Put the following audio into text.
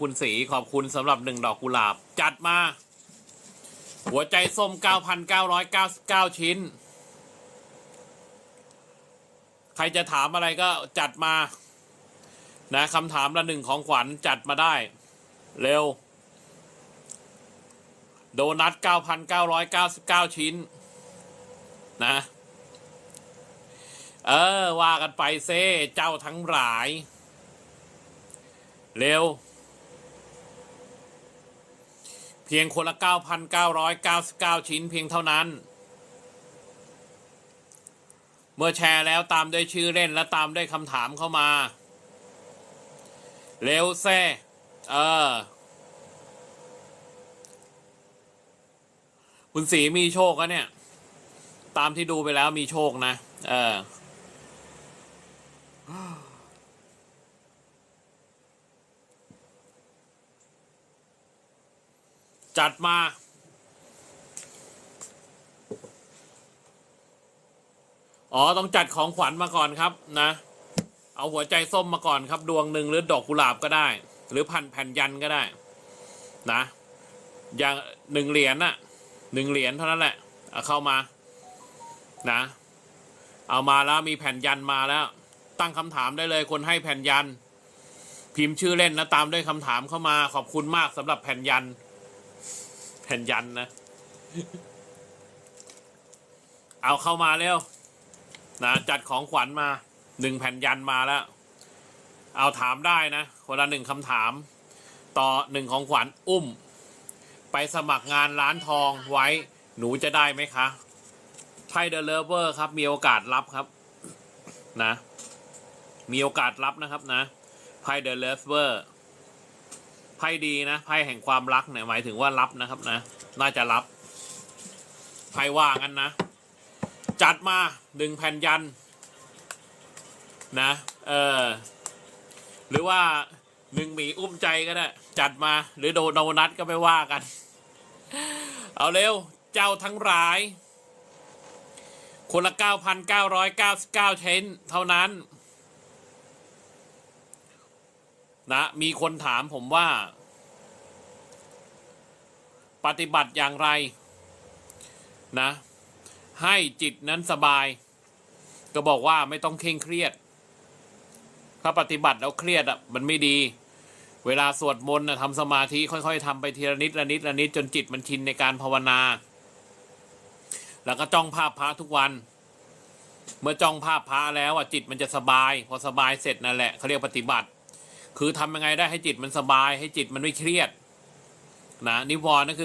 คุณสีขอบคุณสำหรับหนึ่งดอกกุหลาบ จัดมา หัวใจส้ม 9,999 ชิ้น ใครจะถามอะไรก็จัดมา นะคำถามละหนึ่งของขวัญจัดมาได้ เร็ว โดนัท 9,999 ชิ้น นะ เออ ว่ากันไปเซ่เจ้าทั้งหลาย เร็ว เพียงคนละ 9,999 ชิ้นเพียงเท่านั้น เมื่อแชร์แล้วตามด้วยชื่อเล่นและตามด้วยคำถามเข้ามา เร็วแซ่เออ คุณสีมีโชคอะเนี่ย ตามที่ดูไปแล้วมีโชคนะ เออ จัดมา อ๋อ ต้องจัดของขวัญมาก่อนครับนะ เอาหัวใจส้มมาก่อนครับ ดวงหนึ่งหรือดอกกุหลาบก็ได้ หรือพันแผ่นยันก็ได้ นะ อย่างหนึ่งเหรียญน่ะหนึ่งเหรียญเท่านั้นแหละเอาเข้ามา นะ เอามาแล้วมีแผ่นยันมาแล้ว ตั้งคำถามได้เลยคนให้แผ่นยัน พิมพ์ชื่อเล่นนะตามด้วยคำถามเข้ามาขอบคุณมากสำหรับแผ่นยัน แผ่นยันนะ เอาเข้ามาเร็วนะจัดของขวัญมาหนึ่งแผ่นยันมาแล้ว เอาถามได้นะคนละหนึ่งคำถาม ต่อหนึ่งของขวัญอุ้ม ไปสมัครงานร้านทองไว้หนูจะได้ไหมคะไพ่เดอะเลเวอร์ครับ มีโอกาสรับครับ นะ มีโอกาสรับนะครับนะไพ่เดอะเลเวอร์ ไพ่ดีนะไพ่แห่งความรักเนี่ยหมายถึงว่ารับนะครับนะ น่าจะรับไพ่ว่างั้นนะ จัดมาหนึ่งแผ่นยันนะเออหรือว่าหนึ่งหมีอุ้มใจก็ได้จัดมาหรือโดโดนัทก็ไปว่ากัน เอาเร็วเจ้าทั้งหลาย คนละ 9,999 เชนเท่านั้น นะมีคนถามผมว่า ปฏิบัติอย่างไรนะ ให้จิตนั้นสบาย ก็บอกว่าไม่ต้องเคร่งเครียด ถ้าปฏิบัติแล้วเครียดอะมันไม่ดี เวลาสวดมนต์นะทำสมาธิค่อยๆทำไปทีละนิดละนิดละนิดจนจิตมันชินในการภาวนา แล้วก็จ้องภาพพระทุกวันเมื่อจ้องภาพพระแล้วอะจิตมันจะสบาย พอสบายเสร็จนั่นแหละเขาเรียกปฏิบัติ คือทำยังไงได้ให้จิตมันสบายให้จิตมันไม่เครียดนะนิวรณ์นั่นคือ